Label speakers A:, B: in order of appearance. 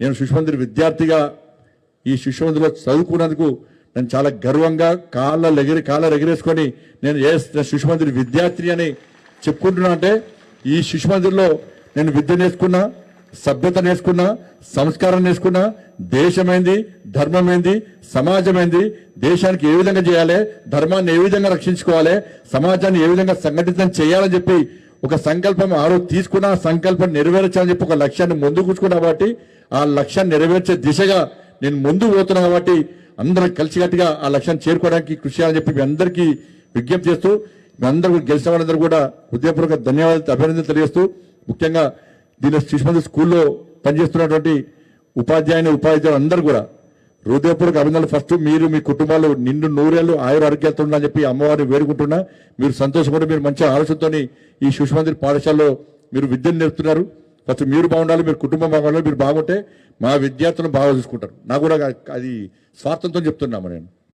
A: నేను శిశుమందిర్ విద్యార్థిగా ఈ శిశుమందిలో చదువుకున్నందుకు నేను చాలా గర్వంగా కాళ్ళ ఎగిరి కాళ్ళ ఎగిరేసుకొని నేను ఏ శిశుమందిర్ విద్యార్థిని అని చెప్పుకుంటున్నా అంటే ఈ శిశుమందిర్లో నేను విద్య నేర్చుకున్నా సభ్యత నేర్చుకున్నా సంస్కారం నేర్చుకున్నా దేశమైంది ధర్మమైంది సమాజమైంది దేశానికి ఏ విధంగా చేయాలి ధర్మాన్ని ఏ విధంగా రక్షించుకోవాలి సమాజాన్ని ఏ విధంగా సంఘటితం చేయాలని చెప్పి ఒక సంకల్పం ఆ రోజు తీసుకున్న ఆ సంకల్పం నెరవేర్చాలని చెప్పి ఒక లక్ష్యాన్ని ముందు కూర్చుకున్నా కాబట్టి ఆ లక్ష్యాన్ని నెరవేర్చే దిశగా నేను ముందు పోతున్నా కాబట్టి అందరం కలిసికట్టుగా ఆ లక్ష్యాన్ని చేరుకోవడానికి కృషి చేయాలని చెప్పి మీ అందరికీ విజ్ఞప్తి చేస్తూ మీ అందరూ గెలిచిన వాళ్ళందరూ కూడా హృదయపూర్వక ధన్యవాదాలు అభినందనలు తెలియజేస్తూ ముఖ్యంగా దీని శిశుమంది స్కూల్లో పనిచేస్తున్నటువంటి ఉపాధ్యాయుని ఉపాధ్యాయులు అందరూ కూడా హృదయపూర్వక అభినందనలు. ఫస్ట్ మీరు మీ కుటుంబాలు నిండు నూరేళ్ళు ఆయుర ఆరోగ్యాలతో చెప్పి అమ్మవారిని వేడుకుంటున్నా. మీరు సంతోషపడి మీరు మంచి ఆలోచనతోని ఈ శిశుమందిర్ పాఠశాలలో మీరు విద్యను నేర్పుతున్నారు. ఫస్ట్ మీరు బాగుండాలి మీరు కుటుంబం బాగుండాలి మీరు బాగుంటే మా విద్యార్థులను బాగా చూసుకుంటారు. నాకు కూడా అది స్వార్థంతో చెప్తున్నాము నేను.